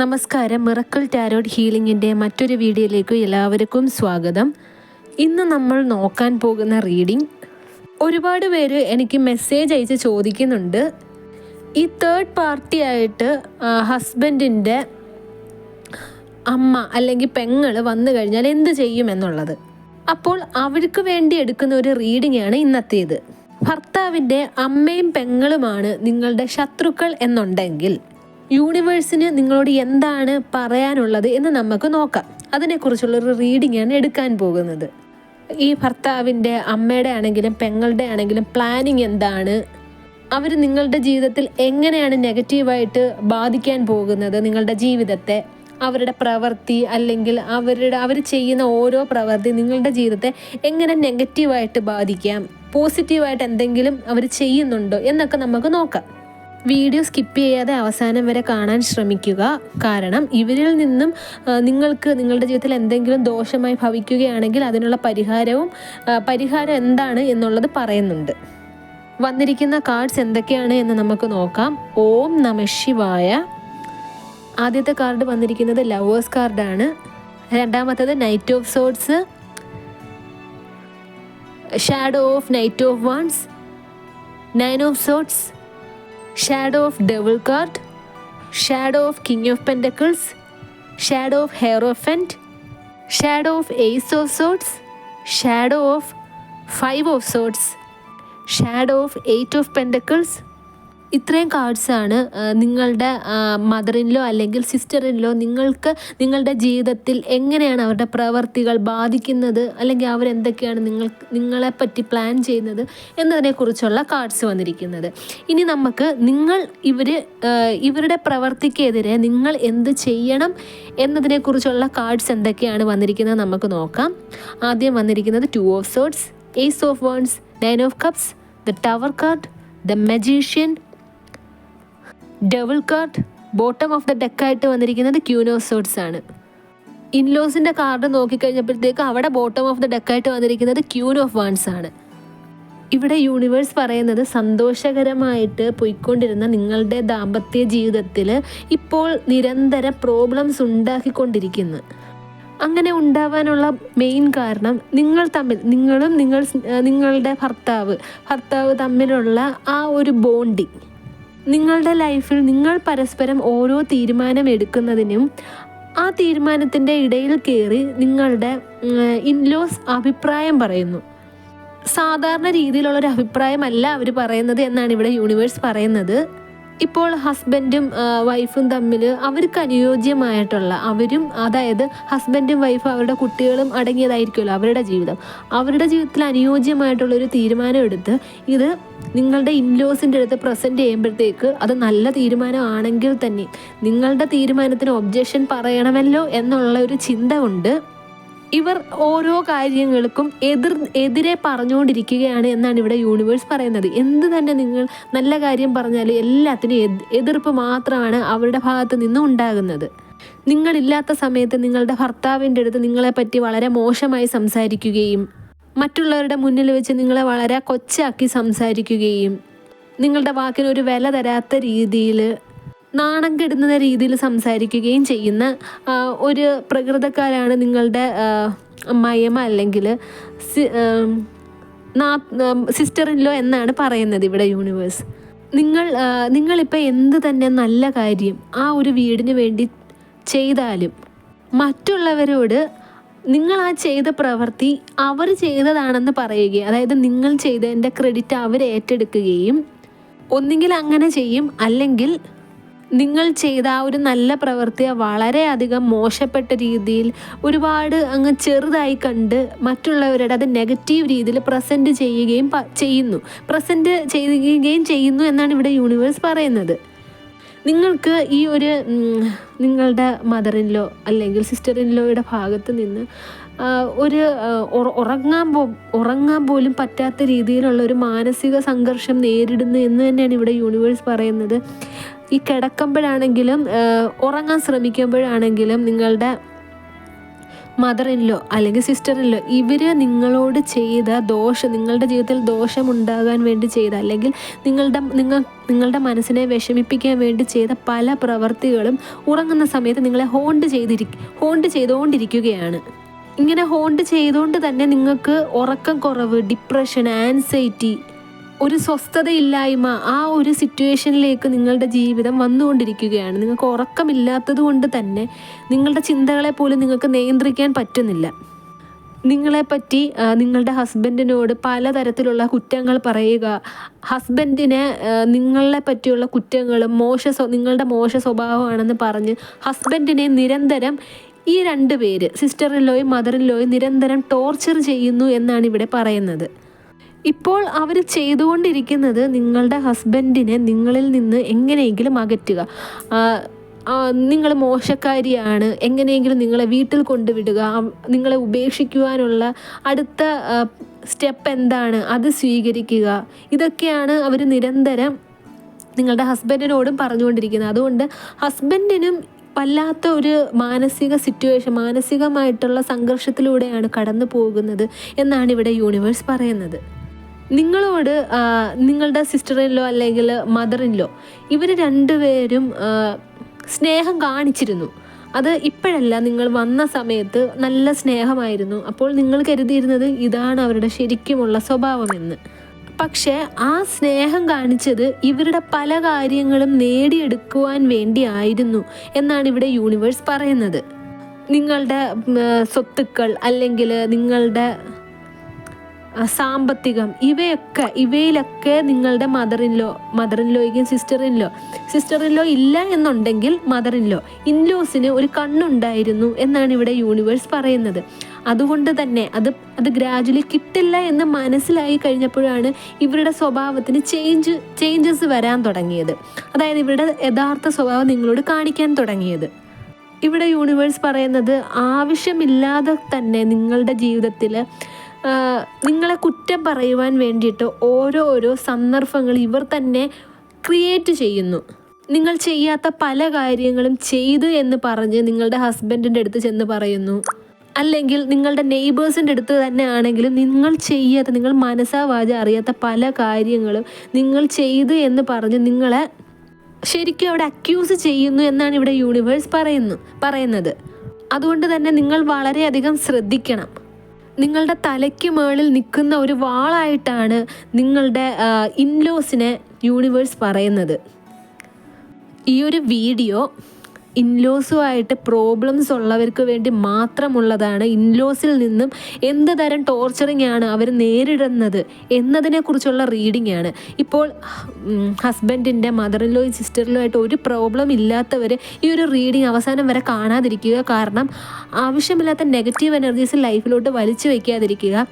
നമസ്കാരം. Miracle tarot ഹീലിംഗിന്റെ മറ്റൊരു വീഡിയോയിലേക്ക് എല്ലാവർക്കും സ്വാഗതം. ഇന്ന് നമ്മൾ നോക്കാൻ പോകുന്ന റീഡിംഗ് ഒരുപാട് പേര് എനിക്ക് മെസ്സേജ് അയച്ച് ചോദിക്കുന്നുണ്ട്. ഈ തേർഡ് പാർട്ടി ആയിട്ട് ഹസ്ബൻഡിന്റെ അമ്മ അല്ലെങ്കിൽ പെങ്ങൾ വന്നു കഴിഞ്ഞാൽ എന്ത് ചെയ്യുമെന്നുള്ളത് അപ്പോൾ അവർക്ക് വേണ്ടി എടുക്കുന്ന ഒരു റീഡിംഗ് ആണ് ഇന്നത്തേത്. ഭർത്താവിന്റെ അമ്മയും പെങ്ങളുമാണ് നിങ്ങളുടെ ശത്രുക്കൾ എന്നുണ്ടെങ്കിൽ യൂണിവേഴ്സിന് നിങ്ങളോട് എന്താണ് പറയാനുള്ളത് എന്ന് നമുക്ക് നോക്കാം. അതിനെക്കുറിച്ചുള്ളൊരു റീഡിംഗ് ആണ് എടുക്കാൻ പോകുന്നത്. ഈ ഭർത്താവിന്റെ അമ്മയുടെ ആണെങ്കിലും പെങ്ങളുടെ ആണെങ്കിലും പ്ലാനിങ് എന്താണ്? അവർ നിങ്ങളുടെ ജീവിതത്തിൽ എങ്ങനെയാണ് നെഗറ്റീവായിട്ട് ബാധിക്കാൻ പോകുന്നത്? നിങ്ങളുടെ ജീവിതത്തെ അവരുടെ പ്രവൃത്തി അല്ലെങ്കിൽ അവരുടെ അവർ ചെയ്യുന്ന ഓരോ പ്രവൃത്തി നിങ്ങളുടെ ജീവിതത്തെ എങ്ങനെ നെഗറ്റീവായിട്ട് ബാധിക്കാം? പോസിറ്റീവായിട്ട് എന്തെങ്കിലും അവർ ചെയ്യുന്നുണ്ടോ എന്നൊക്കെ നമുക്ക് നോക്കാം. വീഡിയോ സ്കിപ്പ് ചെയ്യാതെ അവസാനം വരെ കാണാൻ ശ്രമിക്കുക. കാരണം ഇവരിൽ നിന്നും നിങ്ങൾക്ക് നിങ്ങളുടെ ജീവിതത്തിൽ എന്തെങ്കിലും ദോഷമായി ഭവിക്കുകയാണെങ്കിൽ അതിനുള്ള പരിഹാരവും പരിഹാരം എന്താണ് എന്നുള്ളത് പറയുന്നുണ്ട്. വന്നിരിക്കുന്ന കാർഡ്സ് എന്തൊക്കെയാണ് എന്ന് നമുക്ക് നോക്കാം. ഓം നമ ശിവായ. ആദ്യത്തെ കാർഡ് വന്നിരിക്കുന്നത് ലവേഴ്സ് കാർഡാണ് രണ്ടാമത്തത് knight of swords shadow of knight of wands nine of swords Shadow of Devil card, Shadow of King of Pentacles, Shadow of Hierophant, Shadow of Ace of Swords, Shadow of Five of Swords, Shadow of Eight of Pentacles, ഇത്രയും കാർഡ്സാണ് നിങ്ങളുടെ മദറിനിലോ അല്ലെങ്കിൽ സിസ്റ്ററിനിലോ നിങ്ങൾക്ക് നിങ്ങളുടെ ജീവിതത്തിൽ എങ്ങനെയാണ് അവരുടെ പ്രവർത്തികൾ ബാധിക്കുന്നത് അല്ലെങ്കിൽ അവരെന്തൊക്കെയാണ് നിങ്ങൾ നിങ്ങളെപ്പറ്റി പ്ലാൻ ചെയ്യുന്നത് എന്നതിനെക്കുറിച്ചുള്ള കാർഡ്സ് വന്നിരിക്കുന്നത്. ഇനി നമുക്ക് നിങ്ങൾ ഇവർ ഇവരുടെ പ്രവർത്തിക്കെതിരെ നിങ്ങൾ എന്ത് ചെയ്യണം എന്നതിനെക്കുറിച്ചുള്ള കാർഡ്സ് എന്തൊക്കെയാണ് വന്നിരിക്കുന്നത് നമുക്ക് നോക്കാം. ആദ്യം വന്നിരിക്കുന്നത് two of swords ace of wands nine of cups the tower card the magician double card bottom of the ഡെക്കായിട്ട് വന്നിരിക്കുന്നത് ക്യൂനോസോഡ്സ് ആണ്. ഇൻലോസിന്റെ കാർഡ് നോക്കിക്കഴിഞ്ഞപ്പോഴത്തേക്ക് അവിടെ ബോട്ടം ഓഫ് ദ ഡെക്കായിട്ട് വന്നിരിക്കുന്നത് ക്യൂൻ ഓഫ് വാൺസ് ആണ്. ഇവിടെ യൂണിവേഴ്സ് പറയുന്നത് സന്തോഷകരമായിട്ട് പോയിക്കൊണ്ടിരുന്ന നിങ്ങളുടെ ദാമ്പത്യ ജീവിതത്തിൽ ഇപ്പോൾ നിരന്തര പ്രോബ്ലംസ് ഉണ്ടാക്കിക്കൊണ്ടിരിക്കുന്നു. അങ്ങനെ ഉണ്ടാവാനുള്ള മെയിൻ കാരണം നിങ്ങൾ തമ്മിൽ നിങ്ങളും നിങ്ങൾ നിങ്ങളുടെ ഭർത്താവ് ഭർത്താവ് തമ്മിലുള്ള ആ ഒരു ബോണ്ടിങ് നിങ്ങളുടെ ലൈഫിൽ നിങ്ങൾ പരസ്പരം ഓരോ തീരുമാനം എടുക്കുന്നതിനും ആ തീരുമാനത്തിന്റെ ഇടയിൽ കയറി നിങ്ങളുടെ ഇൻലോസ് അഭിപ്രായം പറയുന്നു. സാധാരണ രീതിയിലുള്ളൊരു അഭിപ്രായമല്ല അവർ പറയുന്നത് എന്നാണ് ഇവിടെ യൂണിവേഴ്സ് പറയുന്നത്. ഇപ്പോൾ ഹസ്ബൻഡും വൈഫും തമ്മിൽ അവർക്ക് അനുയോജ്യമായിട്ടുള്ള അവരും അതായത് ഹസ്ബൻഡും വൈഫും അവരുടെ കുട്ടികളും അടങ്ങിയതായിരിക്കുമല്ലോ അവരുടെ ജീവിതം. അവരുടെ ജീവിതത്തിൽ അനുയോജ്യമായിട്ടുള്ള ഒരു തീരുമാനം എടുത്ത് ഇത് നിങ്ങളുടെ ഇൻലോസിന്റെ അടുത്ത് പ്രസന്റ് ചെയ്യുമ്പോഴത്തേക്ക് അത് നല്ല തീരുമാനമാണെങ്കിൽ തന്നെ നിങ്ങളുടെ തീരുമാനത്തിന് ഒബ്ജക്ഷൻ പറയണമല്ലോ എന്നുള്ള ഒരു ചിന്ത കൊണ്ട് ഇവർ ഓരോ കാര്യങ്ങൾക്കും എതിർ എതിരെ പറഞ്ഞുകൊണ്ടിരിക്കുകയാണ് എന്നാണ് ഇവിടെ യൂണിവേഴ്സ് പറയുന്നത്. എന്ത് തന്നെ നിങ്ങൾ നല്ല കാര്യം പറഞ്ഞാലും എല്ലാത്തിനും എത് എതിർപ്പ് മാത്രമാണ് അവരുടെ ഭാഗത്ത് നിന്നും ഉണ്ടാകുന്നത്. നിങ്ങളില്ലാത്ത സമയത്ത് നിങ്ങളുടെ ഭർത്താവിന്റെ അടുത്ത് നിങ്ങളെപ്പറ്റി വളരെ മോശമായി സംസാരിക്കുകയും മറ്റുള്ളവരുടെ മുന്നിൽ വെച്ച് നിങ്ങളെ വളരെ കൊച്ചാക്കി സംസാരിക്കുകയും നിങ്ങളുടെ വാക്കിന് ഒരു വില തരാത്ത രീതിയിൽ നാണം കെടുന്ന രീതിയിൽ സംസാരിക്കുകയും ചെയ്യുന്ന ഒരു പ്രകൃതക്കാരാണ് നിങ്ങളുടെ അമ്മായിയമ്മ അല്ലെങ്കിൽ സിസ്റ്ററിൻലോ എന്നാണ് പറയുന്നത് ഇവിടെ യൂണിവേഴ്സ് നിങ്ങൾ നിങ്ങളിപ്പോൾ എന്ത് തന്നെ നല്ല കാര്യം ആ ഒരു വീടിന് വേണ്ടി ചെയ്താലും മറ്റുള്ളവരോട് നിങ്ങൾ ആ ചെയ്ത പ്രവൃത്തി അവർ ചെയ്തതാണെന്ന് പറയുകയും അതായത് നിങ്ങൾ ചെയ്തതിന്റെ ക്രെഡിറ്റ് അവർ ഏറ്റെടുക്കുകയും ഒന്നുകിൽ അങ്ങനെ ചെയ്യും അല്ലെങ്കിൽ നിങ്ങൾ ചെയ്ത ആ ഒരു നല്ല പ്രവൃത്തിയെ വളരെയധികം മോശപ്പെട്ട രീതിയിൽ ഒരുപാട് അങ്ങ് ചെറുതായി കണ്ട് മറ്റുള്ളവരുടെ അത് നെഗറ്റീവ് രീതിയിൽ പ്രസന്റ് ചെയ്യുകയും ചെയ്യുന്നു. പ്രസന്റ് ചെയ്യുകയും ചെയ്യുന്നു എന്നാണ് ഇവിടെ യൂണിവേഴ്സ് പറയുന്നത്. നിങ്ങൾക്ക് ഈ ഒരു നിങ്ങളുടെ മദറിൻലോ അല്ലെങ്കിൽ സിസ്റ്ററിൻലോയുടെ ഭാഗത്ത് നിന്ന് ഒരു ഉറങ്ങാൻ പോ ഉറങ്ങാൻ പോലും പറ്റാത്ത രീതിയിലുള്ള ഒരു മാനസിക സംഘർഷം നേരിടുന്നു എന്ന് തന്നെയാണ് ഇവിടെ യൂണിവേഴ്സ് പറയുന്നത്. ഈ കിടക്കുമ്പോഴാണെങ്കിലും ഉറങ്ങാൻ ശ്രമിക്കുമ്പോഴാണെങ്കിലും നിങ്ങളുടെ മദർ ഇൻലോ അല്ലെങ്കിൽ സിസ്റ്റർ ഇൻലോ ഇവർ നിങ്ങളോട് ചെയ്ത ദോഷം നിങ്ങളുടെ ജീവിതത്തിൽ ദോഷമുണ്ടാകാൻ വേണ്ടി ചെയ്ത അല്ലെങ്കിൽ നിങ്ങളുടെ നിങ്ങൾ നിങ്ങളുടെ മനസ്സിനെ വിഷമിപ്പിക്കാൻ വേണ്ടി ചെയ്ത പല പ്രവർത്തികളും ഉറങ്ങുന്ന സമയത്ത് നിങ്ങളെ ഹോണ്ട് ചെയ്തിരി ഹോണ്ട് ചെയ്തുകൊണ്ടിരിക്കുകയാണ് ഇങ്ങനെ ഹോണ്ട് ചെയ്തുകൊണ്ട് തന്നെ നിങ്ങൾക്ക് ഉറക്കം കുറവ് ഡിപ്രഷൻ ആൻസൈറ്റി ഒരു സ്വസ്ഥതയില്ലായ്മ ആ ഒരു സിറ്റുവേഷനിലേക്ക് നിങ്ങളുടെ ജീവിതം വന്നുകൊണ്ടിരിക്കുകയാണ്. നിങ്ങൾക്ക് ഉറക്കമില്ലാത്തത് കൊണ്ട് തന്നെ നിങ്ങളുടെ ചിന്തകളെ പോലും നിങ്ങൾക്ക് നിയന്ത്രിക്കാൻ പറ്റുന്നില്ല. നിങ്ങളെപ്പറ്റി നിങ്ങളുടെ ഹസ്ബൻഡിനോട് പലതരത്തിലുള്ള കുറ്റങ്ങൾ പറയുക. ഹസ്ബൻഡിനെ നിങ്ങളെ പറ്റിയുള്ള കുറ്റങ്ങളും മോശ നിങ്ങളുടെ മോശ സ്വഭാവമാണെന്ന് പറഞ്ഞ് ഹസ്ബൻഡിനെ നിരന്തരം ഈ രണ്ട് പേര് സിസ്റ്ററിലോയും മദറിലോയും നിരന്തരം ടോർച്ചർ ചെയ്യുന്നു എന്നാണ് ഇവിടെ പറയുന്നത്. ഇപ്പോൾ അവർ ചെയ്തുകൊണ്ടിരിക്കുന്നത് നിങ്ങളുടെ ഹസ്ബൻഡിനെ നിങ്ങളിൽ നിന്ന് എങ്ങനെയെങ്കിലും അകറ്റുക. നിങ്ങൾ മോശക്കാരിയാണ് എങ്ങനെയെങ്കിലും നിങ്ങളെ വീട്ടിൽ കൊണ്ടുവിടുക നിങ്ങളെ ഉപേക്ഷിക്കുവാനുള്ള അടുത്ത സ്റ്റെപ്പ് എന്താണ്? അത് സ്വീകരിക്കുക. ഇതൊക്കെയാണ് അവർ നിരന്തരം നിങ്ങളുടെ ഹസ്ബൻഡിനോടും പറഞ്ഞുകൊണ്ടിരിക്കുന്നത്. അതുകൊണ്ട് ഹസ്ബൻഡിനും വല്ലാത്ത ഒരു മാനസിക സിറ്റുവേഷൻ മാനസികമായിട്ടുള്ള സംഘർഷത്തിലൂടെയാണ് കടന്നു പോകുന്നത് എന്നാണ് ഇവിടെ യൂണിവേഴ്സ് പറയുന്നത്. നിങ്ങളോട് നിങ്ങളുടെ സിസ്റ്ററിലോ അല്ലെങ്കിൽ മദറിലോ ഇവർ രണ്ടുപേരും സ്നേഹം കാണിച്ചിരുന്നു. അത് ഇപ്പോഴല്ല നിങ്ങൾ വന്ന സമയത്ത് നല്ല സ്നേഹമായിരുന്നു. അപ്പോൾ നിങ്ങൾ കരുതിയിരുന്നത് ഇതാണ് അവരുടെ ശരിക്കുമുള്ള സ്വഭാവമെന്ന്. പക്ഷേ ആ സ്നേഹം കാണിച്ചത് ഇവരുടെ പല കാര്യങ്ങളും നേടിയെടുക്കുവാൻ വേണ്ടിയായിരുന്നു എന്നാണ് ഇവിടെ യൂണിവേഴ്സ് പറയുന്നത്. നിങ്ങളുടെ സ്വത്തുക്കൾ അല്ലെങ്കിൽ നിങ്ങളുടെ സാമ്പത്തികം. ഇവയൊക്കെ ഇവയിലൊക്കെ നിങ്ങളുടെ മദറിൻലോ മദറിൻലോയ്ക്കും സിസ്റ്ററിൻലോ സിസ്റ്ററിൻലോ ഇല്ല എന്നുണ്ടെങ്കിൽ മദറിൻലോ ഇൻലോസിന് ഒരു കണ്ണുണ്ടായിരുന്നു എന്നാണ് ഇവിടെ യൂണിവേഴ്സ് പറയുന്നത്. അതുകൊണ്ട് തന്നെ അത് അത് ഗ്രാജുവലി കിട്ടില്ല എന്ന് മനസ്സിലായി കഴിഞ്ഞപ്പോഴാണ് ഇവരുടെ സ്വഭാവത്തിന് ചേഞ്ച് ചേഞ്ചസ് വരാൻ തുടങ്ങിയത്. അതായത് ഇവരുടെ യഥാർത്ഥ സ്വഭാവം നിങ്ങളോട് കാണിക്കാൻ തുടങ്ങിയത്. ഇവിടെ യൂണിവേഴ്സ് പറയുന്നത് ആവശ്യമില്ലാതെ തന്നെ നിങ്ങളുടെ ജീവിതത്തിൽ നിങ്ങളെ കുറ്റം പറയുവാൻ വേണ്ടിയിട്ട് ഓരോരോ സന്ദർഭങ്ങൾ ഇവർ തന്നെ ക്രിയേറ്റ് ചെയ്യുന്നു. നിങ്ങൾ ചെയ്യാത്ത പല കാര്യങ്ങളും ചെയ്തു എന്ന് പറഞ്ഞ് നിങ്ങളുടെ ഹസ്ബൻഡിന്റെ അടുത്ത് ചെന്ന് പറയുന്നു. അല്ലെങ്കിൽ നിങ്ങളുടെ നെയ്ബേഴ്സിന്റെ അടുത്ത് തന്നെ ആണെങ്കിലും നിങ്ങൾ ചെയ്യാത്ത നിങ്ങൾ മനസ്സാ വാച അറിയാത്ത പല കാര്യങ്ങളും നിങ്ങൾ ചെയ്തു എന്ന് പറഞ്ഞ് നിങ്ങളെ ശരിക്കും അവിടെ അക്യൂസ് ചെയ്യുന്നു എന്നാണ് ഇവിടെ യൂണിവേഴ്സ് പറയുന്നു പറയുന്നത്. അതുകൊണ്ട് തന്നെ നിങ്ങൾ വളരെയധികം ശ്രദ്ധിക്കണം. നിങ്ങളുടെ തലയ്ക്ക് മുകളിൽ നിൽക്കുന്ന ഒരു വാളായിട്ടാണ് നിങ്ങളുടെ ഇൻലോസിനെ യൂണിവേഴ്സ് പറയുന്നത്. ഈ ഒരു വീഡിയോ ഇൻലോസുമായിട്ട് പ്രോബ്ലംസ് ഉള്ളവർക്ക് വേണ്ടി മാത്രമുള്ളതാണ് ഇൻലോസിൽ നിന്നും എന്ത് തരം ടോർച്ചറിങ് ആണ് അവർ നേരിടുന്നത് എന്നതിനെക്കുറിച്ചുള്ള റീഡിംഗ് ആണ്. ഇപ്പോൾ ഹസ്ബൻഡിന്റെ മദറിലോ സിസ്റ്ററിലോ ആയിട്ട് ഒരു പ്രോബ്ലം ഇല്ലാത്തവർ ഈ ഒരു റീഡിംഗ് അവസാനം വരെ കാണാതിരിക്കുക. കാരണം ആവശ്യമില്ലാത്ത നെഗറ്റീവ് എനർജീസ് ലൈഫിലോട്ട് വലിച്ചു വയ്ക്കാതിരിക്കുക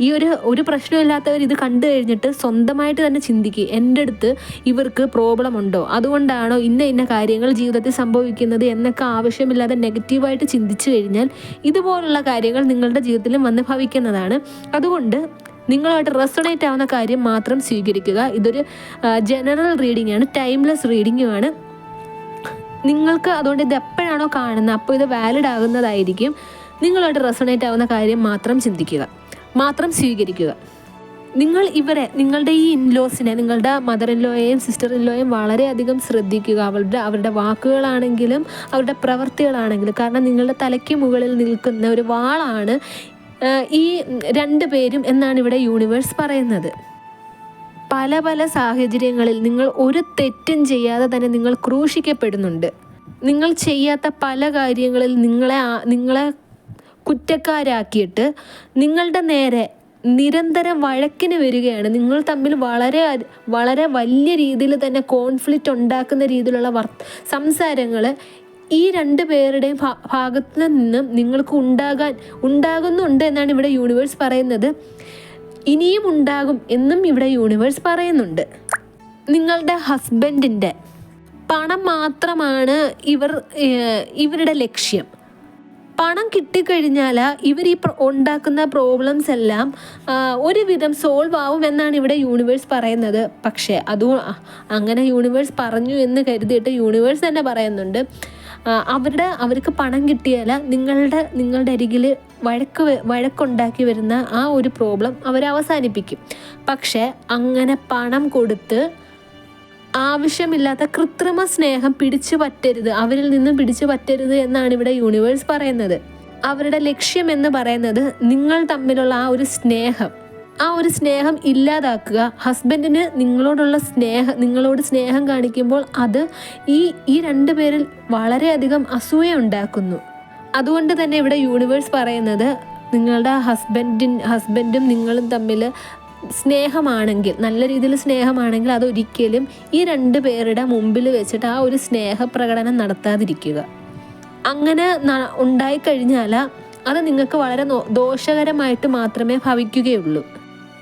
ഈ ഒരു ഒരു പ്രശ്നമില്ലാത്തവർ ഇത് കണ്ടു കഴിഞ്ഞിട്ട് സ്വന്തമായിട്ട് തന്നെ ചിന്തിക്കുക എന്റെ അടുത്ത് ഇവർക്ക് പ്രോബ്ലം ഉണ്ടോ അതുകൊണ്ടാണോ ഇന്ന ഇന്ന കാര്യങ്ങൾ ജീവിതത്തിൽ സംഭവിക്കുന്നത് എന്നൊക്കെ ആവശ്യമില്ലാതെ നെഗറ്റീവായിട്ട് ചിന്തിച്ചു കഴിഞ്ഞാൽ ഇതുപോലുള്ള കാര്യങ്ങൾ നിങ്ങളുടെ ജീവിതത്തിലും വന്ന് ഭവിക്കുന്നതാണ്. അതുകൊണ്ട് നിങ്ങളുമായിട്ട് റെസണേറ്റ് ആവുന്ന കാര്യം മാത്രം സ്വീകരിക്കുക. ഇതൊരു ജനറൽ റീഡിംഗ് ആണ് ടൈംലെസ് റീഡിങ്ങുമാണ്. നിങ്ങൾക്ക് അതുകൊണ്ട് ഇത് എപ്പോഴാണോ കാണുന്നത് അപ്പോൾ ഇത് വാലിഡ് ആകുന്നതായിരിക്കും. നിങ്ങളുമായിട്ട് റെസണേറ്റ് ആവുന്ന കാര്യം മാത്രം ചിന്തിക്കുക. മാത്രം സ്വീകരിക്കുക. നിങ്ങൾ ഇവരെ നിങ്ങളുടെ ഈ ഇൻലോസിനെ നിങ്ങളുടെ മദർ ഇൻലോയെയും സിസ്റ്റർ ഇൻലോയെയും വളരെയധികം ശ്രദ്ധിക്കുക. അവരുടെ അവരുടെ വാക്കുകളാണെങ്കിലും അവരുടെ പ്രവൃത്തികളാണെങ്കിലും കാരണം നിങ്ങളുടെ തലയ്ക്ക് മുകളിൽ നിൽക്കുന്ന ഒരു വാളാണ് ഈ രണ്ട് പേരും എന്നാണ് ഇവിടെ യൂണിവേഴ്സ് പറയുന്നത്. പല പല സാഹചര്യങ്ങളിൽ നിങ്ങൾ ഒരു തെറ്റും ചെയ്യാതെ തന്നെ നിങ്ങൾ ക്രൂശിക്കപ്പെടുന്നുണ്ട്. നിങ്ങൾ ചെയ്യാത്ത പല കാര്യങ്ങളിൽ നിങ്ങളെ നിങ്ങളെ കുറ്റക്കാരാക്കിയിട്ട് നിങ്ങളുടെ നേരെ നിരന്തരം വഴക്കിന് വരികയാണ്. നിങ്ങൾ തമ്മിൽ വളരെ വളരെ വലിയ രീതിയിൽ തന്നെ കോൺഫ്ലിക്റ്റ് ഉണ്ടാക്കുന്ന രീതിയിലുള്ള വർ സംസാരങ്ങൾ ഈ രണ്ട് പേരുടെയും ഭാഗത്ത് നിന്നും നിങ്ങൾക്ക് ഉണ്ടാകാൻ ഉണ്ടാകുന്നുണ്ട് എന്നാണ് ഇവിടെ യൂണിവേഴ്സ് പറയുന്നത്. ഇനിയും ഉണ്ടാകും എന്നും ഇവിടെ യൂണിവേഴ്സ് പറയുന്നുണ്ട്. നിങ്ങളുടെ ഹസ്ബൻഡിന്റെ പണം മാത്രമാണ് ഇവർ ഇവരുടെ ലക്ഷ്യം. പണം കിട്ടിക്കഴിഞ്ഞാൽ ഇവർ ഈ ഉണ്ടാക്കുന്ന പ്രോബ്ലംസ് എല്ലാം ഒരുവിധം സോൾവ് ആവും എന്നാണ് ഇവിടെ യൂണിവേഴ്സ് പറയുന്നത്. പക്ഷേ അതും അങ്ങനെ യൂണിവേഴ്സ് പറഞ്ഞു എന്ന് കരുതിയിട്ട് യൂണിവേഴ്സ് തന്നെ പറയുന്നുണ്ട്. അവരുടെ അവർക്ക് പണം കിട്ടിയാൽ നിങ്ങളുടെ നിങ്ങളുടെ അരികിൽ വഴക്ക് വഴക്കുണ്ടാക്കി വരുന്ന ആ ഒരു പ്രോബ്ലം അവർ അവസാനിപ്പിക്കും. പക്ഷേ അങ്ങനെ പണം കൊടുത്ത് ആവശ്യമില്ലാത്ത കൃത്രിമ സ്നേഹം പിടിച്ചു പറ്റരുത്. അവരിൽ നിന്നും പിടിച്ചു പറ്റരുത് എന്നാണ് ഇവിടെ യൂണിവേഴ്സ് പറയുന്നത്. അവരുടെ ലക്ഷ്യം എന്ന് പറയുന്നത് നിങ്ങൾ തമ്മിലുള്ള ആ ഒരു സ്നേഹം. ആ ഒരു സ്നേഹം ഇല്ലാതാക്കുക. ഹസ്ബൻഡിന് നിങ്ങളോടുള്ള സ്നേഹം നിങ്ങളോട് സ്നേഹം കാണിക്കുമ്പോൾ അത് ഈ ഈ രണ്ടു പേരിൽ വളരെയധികം അസൂയ ഉണ്ടാക്കുന്നു. അതുകൊണ്ട് തന്നെ ഇവിടെ യൂണിവേഴ്സ് പറയുന്നത് നിങ്ങളുടെ ഹസ്ബൻഡിൻ ഹസ്ബൻഡും നിങ്ങളും തമ്മിൽ സ്നേഹമാണെങ്കിൽ നല്ല രീതിയിൽ സ്നേഹമാണെങ്കിൽ അതൊരിക്കലും ഈ രണ്ട് പേരുടെ മുമ്പിൽ വെച്ചിട്ട് ആ ഒരു സ്നേഹപ്രകടനം നടത്താതിരിക്കുക. അങ്ങനെ ഉണ്ടായിക്കഴിഞ്ഞാൽ അത് നിങ്ങൾക്ക് വളരെ ദോഷകരമായിട്ട് മാത്രമേ ഭവിക്കുകയുള്ളൂ.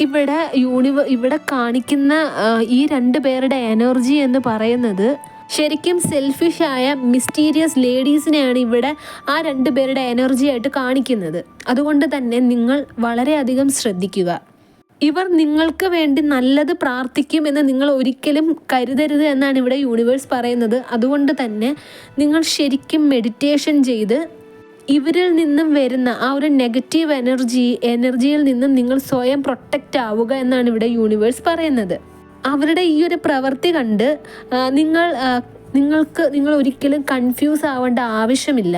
ഇവിടെ യൂണിവ ഇവിടെ കാണിക്കുന്ന ഈ രണ്ട് പേരുടെ എനർജി എന്ന് പറയുന്നത് ശരിക്കും സെൽഫിഷായ മിസ്റ്റീരിയസ് ലേഡീസിനെയാണ് ഇവിടെ ആ രണ്ട് പേരുടെ എനർജി ആയിട്ട് കാണിക്കുന്നത്. അതുകൊണ്ട് തന്നെ നിങ്ങൾ വളരെയധികം ശ്രദ്ധിക്കുക. ഇവർ നിങ്ങൾക്ക് വേണ്ടി നല്ലത് പ്രാർത്ഥിക്കും എന്ന് നിങ്ങൾ ഒരിക്കലും കരുതരുത് എന്നാണ് ഇവിടെ യൂണിവേഴ്സ് പറയുന്നത്. അതുകൊണ്ട് തന്നെ നിങ്ങൾ ശരിക്കും മെഡിറ്റേഷൻ ചെയ്ത് ഇവരിൽ നിന്നും വരുന്ന ആ ഒരു നെഗറ്റീവ് എനർജി എനർജിയിൽ നിന്നും നിങ്ങൾ സ്വയം പ്രൊട്ടക്റ്റ് ആവുക എന്നാണ് ഇവിടെ യൂണിവേഴ്സ് പറയുന്നത്. അവരുടെ ഈ ഒരു പ്രവൃത്തി കണ്ട് നിങ്ങൾ നിങ്ങൾക്ക് നിങ്ങൾ ഒരിക്കലും കൺഫ്യൂസ് ആവേണ്ട ആവശ്യമില്ല.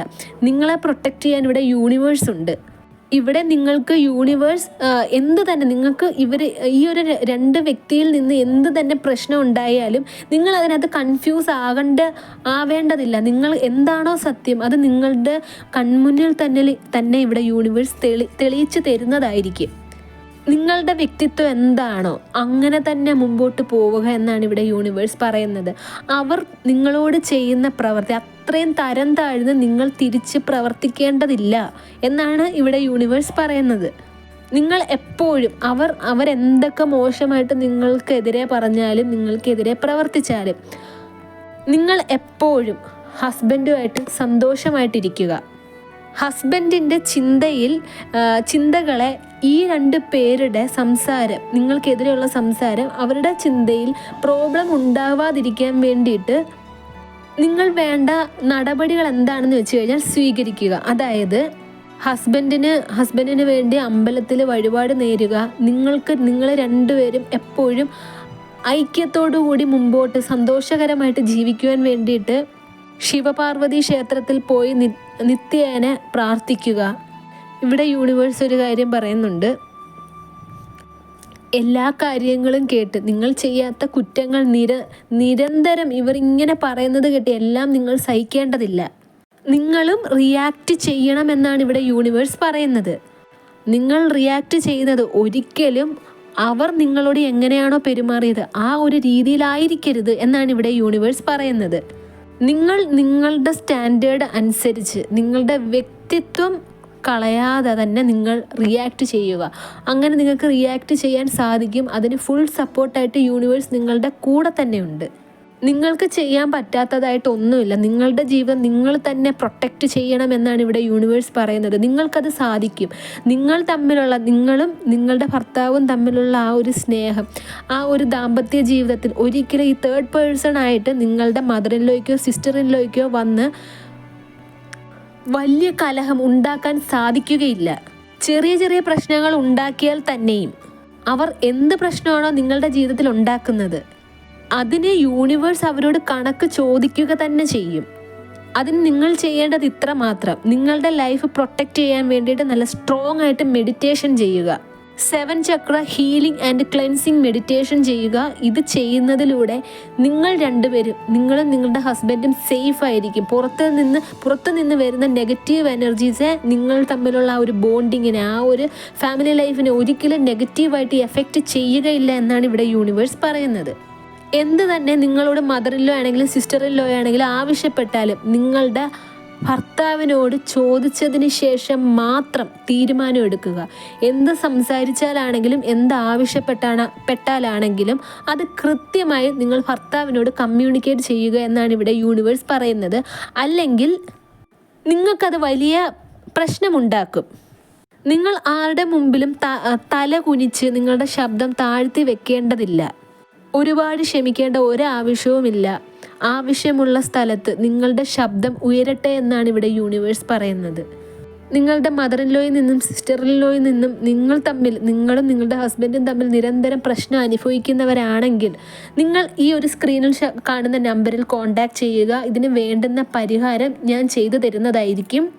നിങ്ങളെ പ്രൊട്ടക്റ്റ് ചെയ്യാൻ ഇവിടെ യൂണിവേഴ്സ് ഉണ്ട്. ഇവിടെ നിങ്ങൾക്ക് യൂണിവേഴ്സ് എന്ത് തന്നെ നിങ്ങൾക്ക് ഇവർ ഈ ഒരു രണ്ട് വ്യക്തിയിൽ നിന്ന് എന്ത് തന്നെ പ്രശ്നം ഉണ്ടായാലും നിങ്ങൾ അതിനകത്ത് കൺഫ്യൂസ് ആകേണ്ട ആവേണ്ടതില്ല. നിങ്ങൾ എന്താണോ സത്യം അത് നിങ്ങളുടെ കൺമുന്നിൽ തന്നെ തന്നെ ഇവിടെ യൂണിവേഴ്സ് തെളി തെളിയിച്ച് തരുന്നതായിരിക്കും. നിങ്ങളുടെ വ്യക്തിത്വം എന്താണോ അങ്ങനെ തന്നെ മുമ്പോട്ട് പോവുക എന്നാണ് ഇവിടെ യൂണിവേഴ്സ് പറയുന്നത്. അവർ നിങ്ങളോട് ചെയ്യുന്ന പ്രവൃത്തി അത്രയും തരം താഴ്ന്ന് നിങ്ങൾ തിരിച്ച് പ്രവർത്തിക്കേണ്ടതില്ല എന്നാണ് ഇവിടെ യൂണിവേഴ്സ് പറയുന്നത്. നിങ്ങൾ എപ്പോഴും അവർ അവരെന്തൊക്കെ മോശമായിട്ട് നിങ്ങൾക്കെതിരെ പറഞ്ഞാലും നിങ്ങൾക്കെതിരെ പ്രവർത്തിച്ചാലും നിങ്ങൾ എപ്പോഴും ഹസ്ബൻഡുമായിട്ട് സന്തോഷമായിട്ടിരിക്കുക. ഹസ്ബൻഡിന്റെ ചിന്തയിൽ ചിന്തകളെ ഈ രണ്ട് പേരുടെ സംസാരം നിങ്ങൾക്കെതിരെയുള്ള സംസാരം അവരുടെ ചിന്തയിൽ പ്രോബ്ലം ഉണ്ടാവാതിരിക്കാൻ വേണ്ടിയിട്ട് നിങ്ങൾ വേണ്ട നടപടികൾ എന്താണെന്ന് വെച്ച് കഴിഞ്ഞാൽ സ്വീകരിക്കുക. അതായത് ഹസ്ബൻഡിന് ഹസ്ബൻഡിന് വേണ്ടി അമ്പലത്തിൽ വഴിപാട് നേരുക. നിങ്ങൾക്ക് നിങ്ങൾ രണ്ടുപേരും എപ്പോഴും ഐക്യത്തോടു കൂടി മുമ്പോട്ട് സന്തോഷകരമായിട്ട് ജീവിക്കുവാൻ വേണ്ടിയിട്ട് ശിവപാർവതി ക്ഷേത്രത്തിൽ പോയി നിത്യേന പ്രാർത്ഥിക്കുക. ഇവിടെ യൂണിവേഴ്സ് ഒരു കാര്യം പറയുന്നുണ്ട്. എല്ലാ കാര്യങ്ങളും കേട്ട് നിങ്ങൾ ചെയ്യാത്ത കുറ്റങ്ങൾ നിര നിരന്തരം ഇവർ ഇങ്ങനെ പറയുന്നത് കേട്ട് എല്ലാം നിങ്ങൾ സഹിക്കേണ്ടതില്ല. നിങ്ങളും റിയാക്റ്റ് ചെയ്യണമെന്നാണ് ഇവിടെ യൂണിവേഴ്സ് പറയുന്നത്. നിങ്ങൾ റിയാക്റ്റ് ചെയ്യുന്നത് ഒരിക്കലും അവർ നിങ്ങളോട് എങ്ങനെയാണോ പെരുമാറിയത് ആ ഒരു രീതിയിലായിരിക്കരുത് എന്നാണ് ഇവിടെ യൂണിവേഴ്സ് പറയുന്നത്. നിങ്ങൾ നിങ്ങളുടെ സ്റ്റാൻഡേർഡ് അനുസരിച്ച് നിങ്ങളുടെ വ്യക്തിത്വം കളയാതെ തന്നെ നിങ്ങൾ റിയാക്ട് ചെയ്യുക. അങ്ങനെ നിങ്ങൾക്ക് റിയാക്ട് ചെയ്യാൻ സാധിക്കും. അതിന് ഫുൾ സപ്പോർട്ടായിട്ട് യൂണിവേഴ്സ് നിങ്ങളുടെ കൂടെ തന്നെ ഉണ്ട്. നിങ്ങൾക്ക് ചെയ്യാൻ പറ്റാത്തതായിട്ട് ഒന്നുമില്ല. നിങ്ങളുടെ ജീവൻ നിങ്ങൾ തന്നെ പ്രൊട്ടക്റ്റ് ചെയ്യണമെന്നാണ് ഇവിടെ യൂണിവേഴ്സ് പറയുന്നത്. നിങ്ങൾക്കത് സാധിക്കും. നിങ്ങൾ തമ്മിലുള്ള നിങ്ങളും നിങ്ങളുടെ ഭർത്താവും തമ്മിലുള്ള ആ ഒരു സ്നേഹം ആ ഒരു ദാമ്പത്യ ജീവിതത്തിൽ ഒരിക്കലും ഈ തേർഡ് പേഴ്സൺ ആയിട്ട് നിങ്ങളുടെ മദറിലേക്കോ സിസ്റ്ററിലേക്കോ വന്ന് വലിയ കലഹം ഉണ്ടാക്കാൻ സാധിക്കുകയില്ല. ചെറിയ ചെറിയ പ്രശ്നങ്ങൾ ഉണ്ടാക്കിയാൽ തന്നെയും. അവർ എന്ത് പ്രശ്നമാണോ നിങ്ങളുടെ ജീവിതത്തിൽ ഉണ്ടാക്കുന്നത്. അതിനെ യൂണിവേഴ്സ് അവരോട് കണക്ക് ചോദിക്കുക തന്നെ ചെയ്യും. അതിന് നിങ്ങൾ ചെയ്യേണ്ടത് ഇത്ര മാത്രം. നിങ്ങളുടെ ലൈഫ് പ്രൊട്ടക്റ്റ് ചെയ്യാൻ വേണ്ടിയിട്ട് നല്ല സ്ട്രോങ് ആയിട്ട് മെഡിറ്റേഷൻ ചെയ്യുക. Seven chakra healing and cleansing meditation ചെയ്യുക. ഇത് ചെയ്യുന്നതിലൂടെ നിങ്ങൾ രണ്ടുപേരും നിങ്ങളും നിങ്ങളുടെ ഹസ്ബൻഡും സേഫ് ആയിരിക്കും. പുറത്ത് നിന്ന് പുറത്ത് നിന്ന് വരുന്ന നെഗറ്റീവ് എനർജീസെ നിങ്ങൾ തമ്മിലുള്ള ആ ഒരു ബോണ്ടിങ്ങിനെ ആ ഒരു ഫാമിലി ലൈഫിനെ ഒരിക്കലും നെഗറ്റീവായിട്ട് എഫക്റ്റ് ചെയ്യുകയില്ല എന്നാണ് ഇവിടെ യൂണിവേഴ്സ് പറയുന്നത്. എന്ത് തന്നെ നിങ്ങളോട് മദറിലോ ആണെങ്കിലും സിസ്റ്ററിലോ ആണെങ്കിലും ആവശ്യപ്പെട്ടാലും നിങ്ങളുടെ ഭർത്താവിനോട് ചോദിച്ചതിന് ശേഷം മാത്രം തീരുമാനം എടുക്കുക. എന്ത് സംസാരിച്ചാലാണെങ്കിലും എന്ത് ആവശ്യപ്പെട്ടാണ് പെട്ടാലാണെങ്കിലും അത് കൃത്യമായി നിങ്ങൾ ഭർത്താവിനോട് കമ്മ്യൂണിക്കേറ്റ് ചെയ്യുക എന്നാണ് ഇവിടെ യൂണിവേഴ്സ് പറയുന്നത്. അല്ലെങ്കിൽ നിങ്ങൾക്കത് വലിയ പ്രശ്നമുണ്ടാക്കും. നിങ്ങൾ ആരുടെ മുമ്പിലും തല കുനിച്ച് നിങ്ങളുടെ ശബ്ദം താഴ്ത്തി വെക്കേണ്ടതില്ല. ഒരുപാട് ക്ഷമിക്കേണ്ട ഒരാവശ്യവുമില്ല. ആവശ്യമുള്ള സ്ഥലത്ത് നിങ്ങളുടെ ശബ്ദം ഉയരട്ടെ എന്നാണ് ഇവിടെ യൂണിവേഴ്സ് പറയുന്നത്. നിങ്ങളുടെ മദർ നിന്നും സിസ്റ്റർ ലോയിൽ നിന്നും നിങ്ങൾ തമ്മിൽ നിങ്ങളും നിങ്ങളുടെ ഹസ്ബൻഡും തമ്മിൽ നിരന്തരം പ്രശ്നം അനുഭവിക്കുന്നവരാണെങ്കിൽ നിങ്ങൾ ഈ ഒരു സ്ക്രീനിൽ കാണുന്ന നമ്പറിൽ കോൺടാക്ട് ചെയ്യുക. ഇതിന് വേണ്ടുന്ന പരിഹാരം ഞാൻ ചെയ്തു തരുന്നതായിരിക്കും.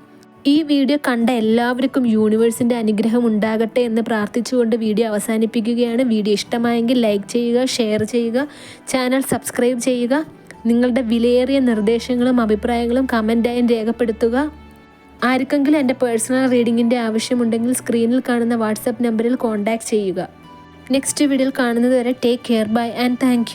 ഈ വീഡിയോ കണ്ട എല്ലാവർക്കും യൂണിവേഴ്സിന്റെ അനുഗ്രഹം ഉണ്ടാകട്ടെ എന്ന് പ്രാർത്ഥിച്ചുകൊണ്ട് വീഡിയോ അവസാനിപ്പിക്കുകയാണ്. വീഡിയോ ഇഷ്ടമായെങ്കിൽ ലൈക്ക് ചെയ്യുക ഷെയർ ചെയ്യുക ചാനൽ സബ്സ്ക്രൈബ് ചെയ്യുക. നിങ്ങളുടെ വിലയേറിയ നിർദ്ദേശങ്ങളും അഭിപ്രായങ്ങളും കമന്റായും രേഖപ്പെടുത്തുക. ആർക്കെങ്കിലും എന്റെ പേഴ്സണൽ റീഡിങ്ങിന്റെ ആവശ്യമുണ്ടെങ്കിൽ സ്ക്രീനിൽ കാണുന്ന വാട്സപ്പ് നമ്പറിൽ കോൺടാക്ട് ചെയ്യുക. നെക്സ്റ്റ് വീഡിയോയിൽ കാണുന്നത് വരെ take care bye and thank